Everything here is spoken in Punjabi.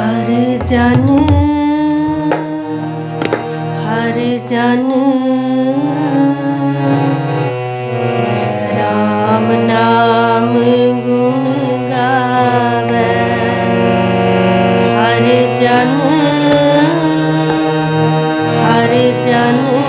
ਹਰ ਜਨ ਹਰ ਜਨ। ਰਾਮ ਨਾਮ ਗੁਣ ਗਾਵੇ ਹਰ ਜਨ ਹਰ ਜਨ।